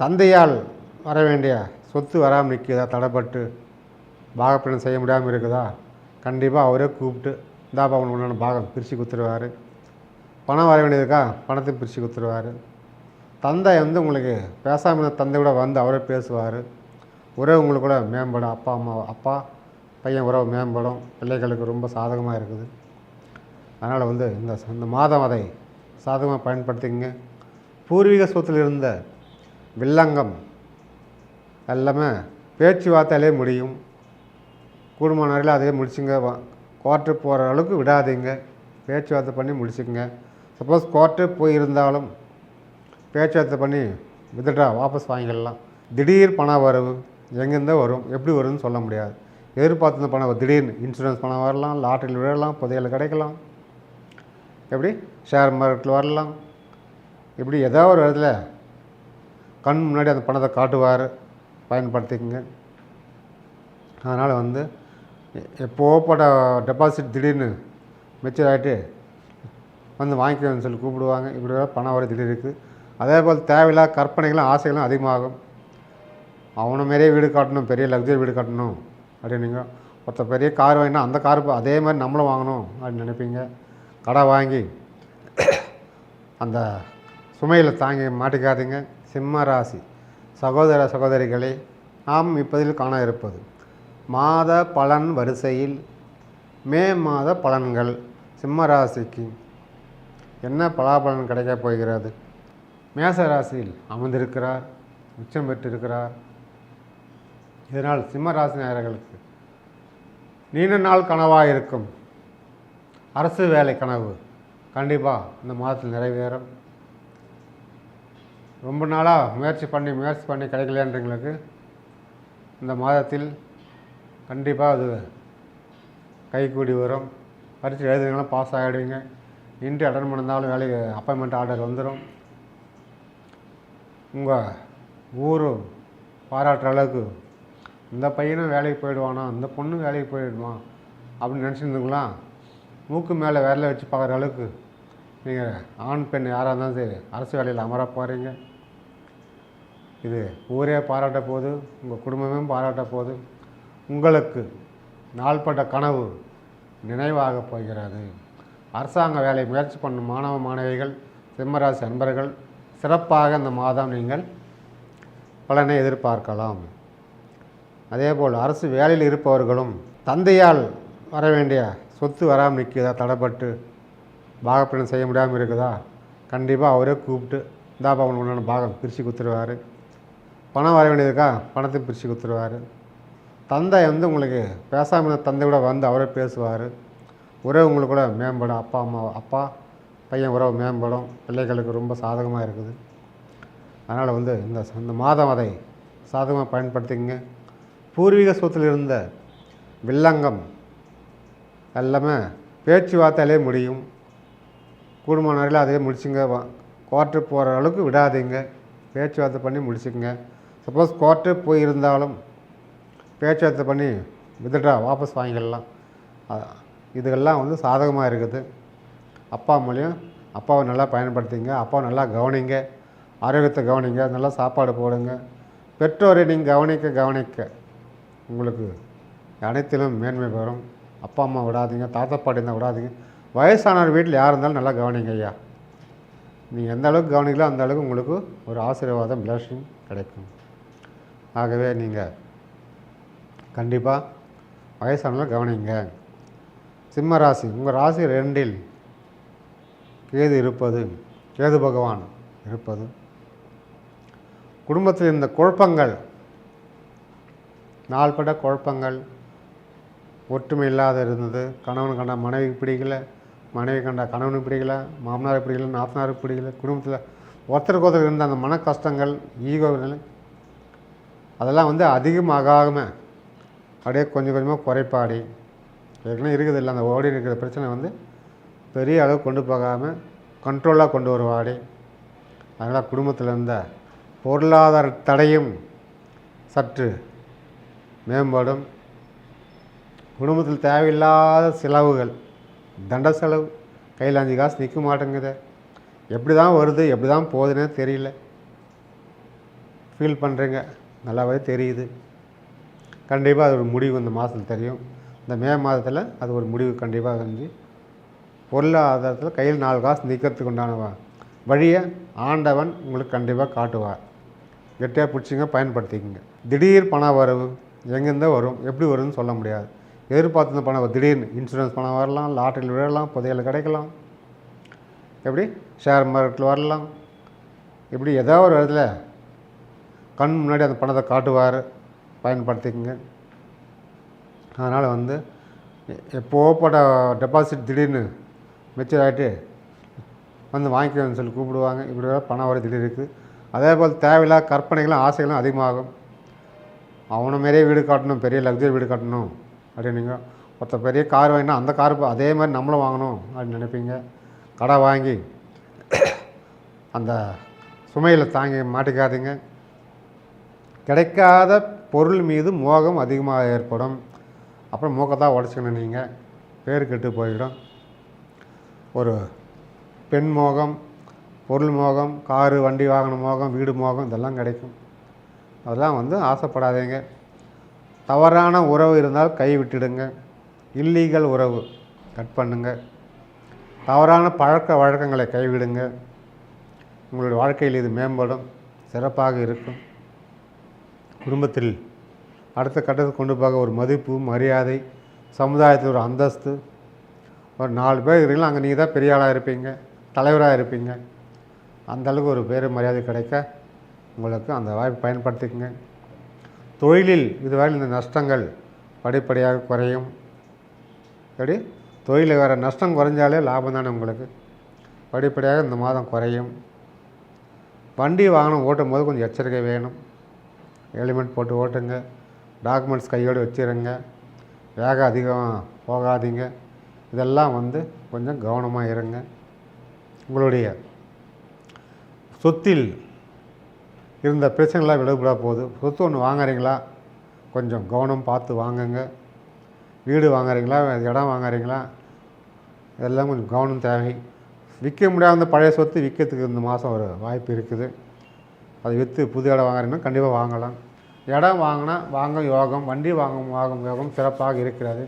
தந்தையால் வர வேண்டிய சொத்து வராமல் நிற்குதா? தடைப்பட்டு பாகப்பிணம் செய்ய முடியாமல் இருக்குதா? கண்டிப்பாக அவரே கூப்பிட்டு இந்தாப்பா அவனுக்கு உண்டான பாகம் பிரித்து கொடுத்துருவாரு. பணம் வர வேண்டியதுக்கா பணத்தை பிரித்து கொடுத்துருவாரு. தந்தை வந்து உங்களுக்கு பேசாமல் இருந்த தந்தை கூட வந்து அவரே பேசுவார். உறவு உங்களுக்கு கூட மேம்படும். அப்பா அம்மா அப்பா பையன் உறவு மேம்படும். பிள்ளைகளுக்கு ரொம்ப சாதகமாக இருக்குது. அதனால் வந்து இந்த இந்த மாதம் அதை சாதகமாக பயன்படுத்திங்க பூர்வீக சொத்தில் இருந்த வில்லங்கம். எல்லாமே பேச்சுவார்த்தையிலே முடியும். குடும்ப நேரில் அதே முடிச்சுங்க கோர்ட்டு போகிற அளவுக்கு விடாதீங்க. பேச்சுவார்த்தை பண்ணி முடிச்சுங்க சப்போஸ் கோர்ட்டு போயிருந்தாலும் பேச்சுவார்த்தை பண்ணி வித்துட்டா வாபஸ் வாங்கிடலாம். திடீர் பண வரவு எங்கேருந்து வரும். எப்படி வரும்னு சொல்ல முடியாது. எதிர்பார்த்துருந்த பணம் திடீர்னு இன்சூரன்ஸ் பணம் வரலாம் லாட்டரியில் விழலாம் புதையல் கிடைக்கலாம். எப்படி? ஷேர் மார்க்கெட்டில் வரலாம். இப்படி ஏதாவது ஒரு இடத்துல கண் முன்னாடி அந்த பணத்தை காட்டுவார். பயன்படுத்திக்கங்க. அதனால் வந்து எ- எப்போ போட்ட டெபாசிட் திடீர்னு மெச்சூர் ஆகிட்டு வந்து வாங்கிக்கணும்னு சொல்லி கூப்பிடுவாங்க. இப்படி பணம் வர திடீர் இருக்குது அதே போல் தேவையில்லாத கற்பனைகளும் ஆசைகளும் அதிகமாகும். அவனை மாரியே வீடு காட்டணும் பெரிய லக்ஸரி வீடு கட்டணும் அப்படின்னீங்க. ஒருத்தர் பெரிய கார் வாங்கினா அந்த கார் அதே மாதிரி நம்மளும் வாங்கணும் அப்படின்னு நினைப்பீங்க. கடை வாங்கி அந்த சுமையில் தாங்கி மாட்டிக்காதீங்க. சிம்ம ராசி. சகோதர சகோதரிகளே நாம் இப்பதில் காண இருப்பது மாத பலன் வரிசையில் மே மாத பலன்கள். சிம்ம ராசிக்கு என்ன பலாபலன் கிடைக்கப் போகிறது? மேச ராசியில் அமர்ந்திருக்கிறார் உச்சம் பெற்றிருக்கிறார். இதனால் சிம்ம ராசி நேயர்களுக்கு நீண்ட நாள் கனவாக இருக்கும். அரசு வேலை கனவு கண்டிப்பாக இந்த மாதத்தில் நிறைவேறும். ரொம்ப நாளாக முயற்சி பண்ணி முயற்சி பண்ணி கிடைக்கலன்றவங்களுக்கு இந்த மாதத்தில் கண்டிப்பாக அது கைக்கூடி வரும். பரீட்சை எழுதுனாலும் பாஸ் ஆகிடுவீங்க இன்று அட்டன் பண்ணிருந்தாலும் வேலைக்கு அப்பாயின்மெண்ட் ஆர்டர் வந்துடும் உங்கள் ஊர் பாராட்டுற அளவுக்கு இந்த பையனும் வேலைக்கு போயிடுவானா இந்த பொண்ணும் வேலைக்கு போயிடுமா அப்படின்னு நினச்சிருந்துங்களா? மூக்கு மேலே வேலை வச்சு பார்க்குற அளவுக்கு நீங்கள் ஆண் பெண் யாராக இருந்தாலும் சரி அரசு வேலையில் அமர போகிறீங்க இது ஊரே பாராட்ட போகுது உங்கள் குடும்பமே பாராட்ட போகுது உங்களுக்கு நாள்பட்ட கனவு நினைவாக போகிறது. அரசாங்க வேலை முயற்சி பண்ணும் மாணவ மாணவிகள் சிம்மராசி அன்பர்கள் சிறப்பாக இந்த மாதம் நீங்கள் பலனை எதிர்பார்க்கலாம். அதேபோல் அரசு வேலையில் இருப்பவர்களும் தந்தையால் வர வேண்டிய சொத்து வராமல் நிற்குதா தடைப்பட்டு பாகப்பிரணம் செய்ய முடியாமல் இருக்குதா? கண்டிப்பாக அவரே கூப்பிட்டு இந்தாப்பா அவனுக்கு உண்டான பாகம் பிரித்து கொடுத்துருவாரு. பணம் வர வேண்டியதுக்கா? பணத்தை பிரித்து கொடுத்துருவாரு. தந்தை வந்து உங்களுக்கு பேசாமல் தந்தை கூட வந்து அவரே பேசுவார். உறவு உங்களுக்கு கூட மேம்படும். அப்பா அம்மா அப்பா பையன் உறவு மேம்படும். பிள்ளைகளுக்கு ரொம்ப சாதகமாக இருக்குது. அதனால் வந்து இந்த இந்த மாதம் அதை சாதகமாக பயன்படுத்திக்கங்க. பூர்வீக சொத்தில் இருந்த வில்லங்கம் எல்லாமே பேச்சுவார்த்தையிலே முடியும். குடும்ப நேரில் அதே முடிச்சுங்க. கோர்ட்டு போகிற அளவுக்கு விடாதீங்க. பேச்சுவார்த்தை பண்ணி முடிச்சுக்கங்க. சப்போஸ் கோர்ட்டு போயிருந்தாலும் பேச்சுவார்த்தை பண்ணி வித்துட்டா வாபஸ் வாங்கிக்கலாம். அ- இதுகெல்லாம் வந்து சாதகமாக இருக்குது. அப்பா அம்மாலையும் அப்பாவை நல்லா பயன்படுத்திங்க அப்பாவை நல்லா கவனிங்க ஆரோக்கியத்தை கவனிங்க நல்லா சாப்பாடு போடுங்க. பெற்றோரை நீங்கள் கவனிக்க கவனிக்க. உங்களுக்கு அனைத்திலும் மேன்மை பெறும். அப்பா அம்மா விடாதீங்க தாத்தா பாட்டி இருந்தால் விடாதீங்க. வயசானவர் வீட்டில் யார் இருந்தாலும் நல்லா கவனிங்க ஐயா. நீங்கள் எந்த அளவுக்கு கவனிக்கலோ அந்த அளவுக்கு உங்களுக்கு ஒரு ஆசீர்வாதம் பிளஷிங் கிடைக்கும். ஆகவே நீங்கள் கண்டிப்பாக வயசானவங்களை கவனிங்க. சிம்ம ராசி உங்கள் ராசி ரெண்டில் கேது இருப்பது கேது பகவான் இருப்பது. குடும்பத்தில் இருந்த குழப்பங்கள் நாள்பட்ட குழப்பங்கள் ஒற்றுமை இல்லாத இருந்தது. கணவன் கண்ட மனைவி பிடிக்கல மனைவி கண்ட கணவனுக்கு பிடிக்கல மாமனார் பிடிக்கல நாத்தனாருக்கு பிடிக்கல குடும்பத்தில் ஒருத்தருக்கு ஒருத்தர் இருந்த அந்த மன கஷ்டங்கள் ஈகோ நிலை அதெல்லாம் வந்து அதிகமாகாமல் அப்படியே கொஞ்சம் கொஞ்சமாக குறைப்பாடி. ஏற்கனவே இருக்குது இல்லை அந்த ஓடி இருக்கிற பிரச்சனை வந்து பெரிய அளவு கொண்டு போகாமல் கண்ட்ரோலாக கொண்டு வருவாடி. அதனால் குடும்பத்தில் இருந்த பொருளாதார தடையும் சற்று மேம்படும். குடும்பத்தில் தேவையில்லாத செலவுகள் தண்ட செலவு கையில் அஞ்சு காசு நிற்க மாட்டேங்குது. எப்படி தான் வருது எப்படி தான் போகுதுன்னே தெரியல. ஃபீல் பண்ணுறீங்க நல்லாவே தெரியுது. கண்டிப்பாக அது ஒரு முடிவு இந்த மாதத்தில் தெரியும். இந்த மே மாதத்தில் அது ஒரு முடிவு கண்டிப்பாக செஞ்சு பொருளாதாரத்தில் கையில் நாலு காசு நிற்கிறதுக்கு உண்டான வழியை ஆண்டவன் உங்களுக்கு கண்டிப்பாக காட்டுவார். கெட்டியாக பிடிச்சிங்க பயன்படுத்திக்கங்க. திடீர் பண வரவு எங்கேருந்தோ வரும். எப்படி வரும்னு சொல்ல முடியாது. எதிர்பார்த்துருந்த பணம் திடீர்னு இன்சூரன்ஸ் பணம் வரலாம் லாட்டரியில் விழலாம் புதையல் கிடைக்கலாம். எப்படி? ஷேர் மார்க்கெட்டில் வரலாம். இப்படி ஏதோ ஒரு இடத்துல கண் முன்னாடி அந்த பணத்தை காட்டுவார். பயன்படுத்திக்கங்க. அதனால் வந்து எப்போ போட்ட டெபாசிட் திடீர்னு மெச்சூர் ஆகிட்டு வந்து வாங்கிக்கணும்னு சொல்லி கூப்பிடுவாங்க. இப்படி பணம் வர திடீர் இருக்குது அதே போல் தேவையில்லாத கற்பனைகளும் ஆசைகளும் அதிகமாகும். அவனை மாரியே வீடு காட்டணும் பெரிய லக்ஸரி வீடு காட்டணும் அப்படின்னீங்க. ஒருத்த பெரிய கார் வாங்கினா அந்த கார் அதே மாதிரி நம்மளும் வாங்கணும் அப்படின்னு நினைப்பீங்க. கடை வாங்கி அந்த சுமையில் தாங்கி மாட்டிக்காதீங்க. கிடைக்காத பொருள் மீது மோகம் அதிகமாக ஏற்படும். அப்புறம் மூக்கத்தான் உடச்சிக்கணும் நீங்கள் பேர் கெட்டு போயிடும். ஒரு பெண் மோகம் பொருள் மோகம் காரு வண்டி வாகன மோகம் வீடு மோகம் இதெல்லாம் கிடைக்கும். அதெல்லாம் வந்து ஆசைப்படாதீங்க. தவறான உறவு இருந்தால் கை விட்டுடுங்க. இல்லீகல் உறவு கட் பண்ணுங்க. தவறான பழக்க வழக்கங்களை கைவிடுங்க. உங்களுடைய வாழ்க்கையில் இது மேம்படும். சிறப்பாக இருக்கும். குடும்பத்தில் அடுத்த கட்டத்துக்கு கொண்டு போக ஒரு மதிப்பு மரியாதை சமுதாயத்தில் ஒரு அந்தஸ்து. ஒரு நாலு பேர் இருக்கீங்களா அங்கே நீங்கள் தான் பெரிய ஆளாக இருப்பீங்க தலைவராக இருப்பீங்க. அந்தளவுக்கு ஒரு பேர் மரியாதை கிடைக்க உங்களுக்கு அந்த வாய்ப்பு பயன்படுத்திக்கங்க. தொழிலில் இதுவரை இந்த நஷ்டங்கள் படிப்படியாக குறையும். எப்படி? தொழிலில் வேறு நஷ்டம் குறைஞ்சாலே லாபம் தானே உங்களுக்கு. படிப்படியாக இந்த மாதம் குறையும். வண்டி வாகனம் ஓட்டும் போது கொஞ்சம் எச்சரிக்கை வேணும். ஹெல்மெட் போட்டு ஓட்டுங்க. டாக்குமெண்ட்ஸ் கையோடு வச்சிருங்க. வேகம் அதிகம் போகாதீங்க. இதெல்லாம் வந்து கொஞ்சம் கவனமாக இருங்க. உங்களுடைய சொத்தில் இருந்த பிரச்சனைலாம் விடுபட போகுது. சொத்து ஒன்று வாங்குறீங்களா? கொஞ்சம் கவனம் பார்த்து வாங்குங்க. வீடு வாங்குறீங்களா? இடம் வாங்குறீங்களா? இதெல்லாம் கொஞ்சம் கவனம் தேவை. விற்க முடியாத பழைய சொத்து விற்கிறதுக்கு இந்த மாதம் ஒரு வாய்ப்பு இருக்குது. அதை விற்று புது இடம் வாங்குறீங்கன்னா கண்டிப்பாக வாங்கலாம். இடம் வாங்கினா வாங்க யோகம் வண்டி வாங்கும் வாங்கும் யோகம் சிறப்பாக இருக்கிறது.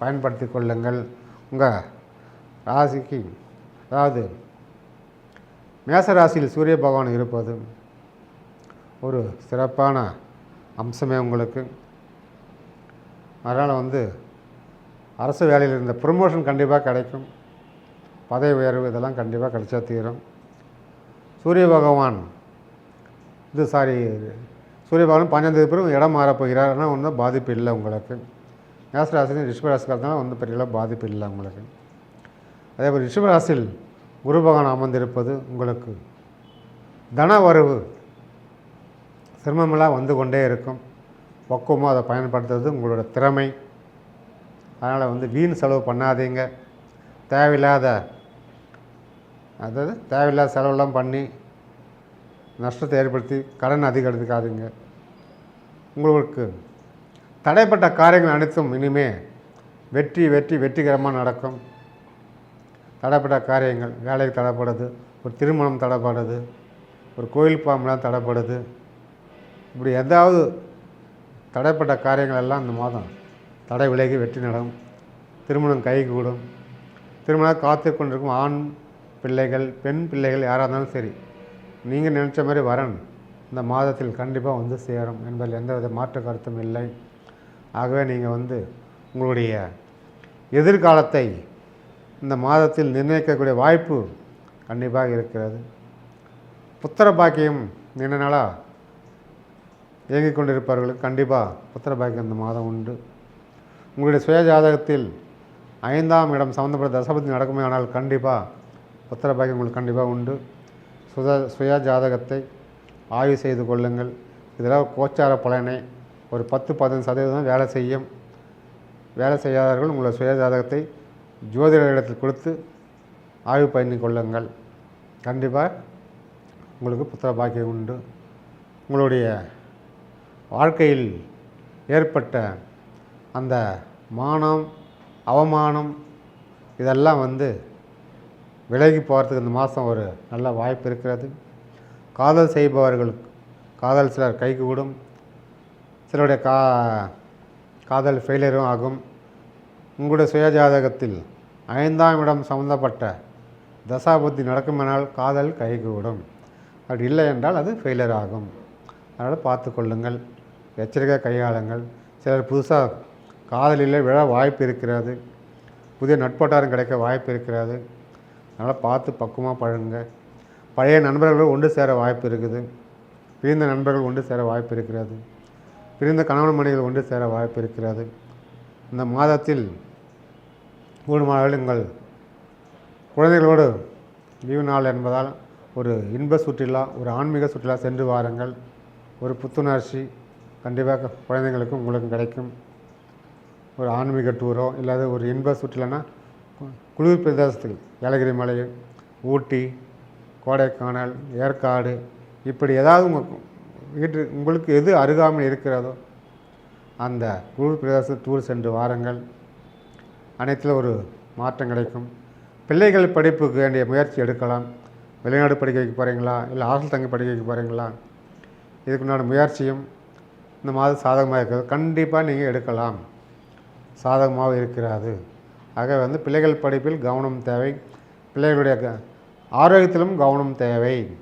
பயன்படுத்தி கொள்ளுங்கள். உங்கள் ராசிக்கு அதாவது மேச ராசியில் சூரிய பகவான் இருப்பது ஒரு சிறப்பான அம்சமே உங்களுக்கு. அதனால் வந்து அரசு வேலையில் இருந்த ப்ரொமோஷன் கண்டிப்பாக கிடைக்கும். பதவி உயர்வு இதெல்லாம் கண்டிப்பாக கிடைச்சா தீரும். சூரிய பகவான் இது சாரி சூரிய பகவான் பன்னெண்டு பிறகு இடம் மாறப்போகிறார் ஆனால் ஒன்றும் பாதிப்பு இல்லை உங்களுக்கு. மேசராசி ரிஷபராசிக்காரத்தால் ஒன்றும் பெரிய பாதிப்பு இல்லை உங்களுக்கு. அதே போல் ரிஷபராசியில் குரு பகவான் அமர்ந்திருப்பது உங்களுக்கு. தன வரவு சிரமமெல்லாம் வந்து கொண்டே இருக்கும். பக்குவமாக அதை பயன்படுத்துறது உங்களோட திறமை. அதனால் வந்து வீண் செலவு பண்ணாதீங்க. தேவையில்லாத அதாவது தேவையில்லாத செலவெல்லாம் பண்ணி நஷ்டத்தை ஏற்படுத்தி கடன் அதிகம் எடுத்துக்காதீங்க உங்களுக்கு தடைப்பட்ட காரியங்கள் அனைத்தும் இனிமே வெற்றி வெற்றி வெற்றிகரமாக நடக்கும். தடைப்பட்ட காரியங்கள் வேலைக்கு தடைப்படுது ஒரு திருமணம் தடைப்படுது ஒரு கோயில் பாம்பெலாம் தடைப்படுது. இப்படி ஏதாவது தடைப்பட்ட காரியங்கள் எல்லாம் இந்த மாதம் தடை விலகி வெற்றி நடக்கும். திருமணம் கைகூடும். திருமணம் காத்து கொண்டிருக்கும் ஆண் பிள்ளைகள் பெண் பிள்ளைகள் யாராக இருந்தாலும் சரி. நீங்கள் நினச்ச மாதிரி வரன் இந்த மாதத்தில் கண்டிப்பாக வந்து சேரும் என்பதில் எந்தவித மாற்று கருத்தும் இல்லை. ஆகவே நீங்கள் வந்து உங்களுடைய எதிர்காலத்தை இந்த மாதத்தில் நிர்ணயிக்கக்கூடிய வாய்ப்பு கண்டிப்பாக இருக்கிறது. புத்திர பாக்கியம் நீண்ட நாளாக இயங்கிக் கொண்டிருப்பவர்களுக்கு கண்டிப்பாக புத்திர பாக்கியம் இந்த மாதம் உண்டு. உங்களுடைய சுய ஜாதகத்தில் ஐந்தாம் இடம் சம்மந்தப்பட்ட தசபதி நடக்குமே ஆனால் கண்டிப்பாக புத்திர பாக்கியம் உங்களுக்கு கண்டிப்பாக உண்டு. சுத சுய ஜாதகத்தை ஆய்வு செய்து கொள்ளுங்கள். இதெல்லாம் கோச்சார பலனை ஒரு பத்து பதினஞ்சு சதவீதம் வேலை செய்யும். வேலை செய்யாதவர்கள் உங்களுடைய சுய ஜாதகத்தை ஜோதிடரிடத்தில் கொடுத்து ஆய்வு பண்ணி கொள்ளுங்கள். கண்டிப்பாக உங்களுக்கு புத்திர பாக்கியம் உண்டு. உங்களுடைய வாழ்க்கையில் ஏற்பட்ட அந்த மானம் அவமானம் இதெல்லாம் வந்து விலகி போகிறதுக்கு இந்த மாதம் ஒரு நல்ல வாய்ப்பு இருக்கிறது. காதல் செய்பவர்களுக்கு காதல் சிலர் கைக்கு விடும் சிலருடைய கா காதல் ஃபெயிலியரும் ஆகும். உங்களுடைய சுயஜாதகத்தில் ஐந்தாம் இடம் சம்மந்தப்பட்ட தசாபுத்தி நடக்குமானால் காதல் கைகூடும் அப்படி இல்லை என்றால் அது ஃபெயிலியர் ஆகும். அதனால் பார்த்து கொள்ளுங்கள். எச்சரிக்கை கையாளுங்கள். சிலர் புதுசாக காதலில் விழ வாய்ப்பு இருக்கிறது. புதிய நட்பட்டாரம் கிடைக்க வாய்ப்பு இருக்கிறது. அதனால் பார்த்து பக்குவமாக பழகுங்க. பழைய நண்பர்கள் ஒன்று சேர வாய்ப்பு இருக்குது. பிரிந்த நண்பர்கள் ஒன்று சேர வாய்ப்பு இருக்கிறது. பிரிந்த கணவன் மனைவிகள் ஒன்று சேர வாய்ப்பு இருக்கிறது. இந்த மாதத்தில் கூடுமானவர்கள் உங்கள் குழந்தைகளோடு லீவு நாள் என்பதால் ஒரு இன்ப சுற்றுலா ஒரு ஆன்மீக சுற்றுலா சென்று வாருங்கள். ஒரு புத்துணர்ச்சி கண்டிப்பாக குழந்தைங்களுக்கும் உங்களுக்கும் கிடைக்கும். ஒரு ஆன்மீக டூரோ இல்லாத ஒரு இன்ப சுற்றுலானா குளிர் பிரதேசத்துக்கு ஏலகிரி மலை ஊட்டி கோடைக்கானல் ஏற்காடு இப்படி ஏதாவது உங்கள் வீட்டு உங்களுக்கு எது அருகாமல் இருக்கிறதோ அந்த குளிர் பிரதேச டூர் சென்று வாருங்கள். அனைத்தில் ஒரு மாற்றம் கிடைக்கும். பிள்ளைகள் படிப்புக்கு வேண்டிய முயற்சி எடுக்கலாம். வெளிநாடு படிக்க வைக்க போகிறீங்களா இல்லை ஹாஸ்டல் தங்கி படிக்க வைக்க போகிறீங்களா இதுக்குண்டான முயற்சியும் இந்த மாதம் சாதகமாக இருக்கிறது. கண்டிப்பாக நீங்கள் எடுக்கலாம். சாதகமாக இருக்கிறது. ஆக வந்து பிள்ளைகள் படிப்பில் கவனம் தேவை. பிள்ளைகளுடைய க ஆரோக்கியத்திலும் கவனம் தேவை.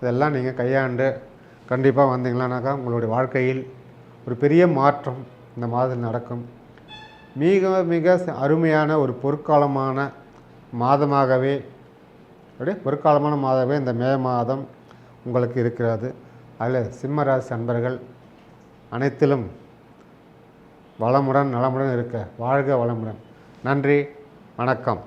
இதெல்லாம் நீங்கள் கையாண்டு கண்டிப்பாக வந்தீங்களானாக்கா உங்களுடைய வாழ்க்கையில் ஒரு பெரிய மாற்றம் இந்த மாதத்தில் நடக்கும். மிக மிக அருமையான ஒரு பொற்காலமான மாதமாகவே அப்படியே பொற்காலமான மாதமே இந்த மே மாதம் உங்களுக்கு இருக்கிறது. அதில் சிம்மராசி அன்பர்கள் அனைத்திலும் வளமுடன் நலமுடன் இருக்க வாழ்க வளமுடன். நன்றி வணக்கம்.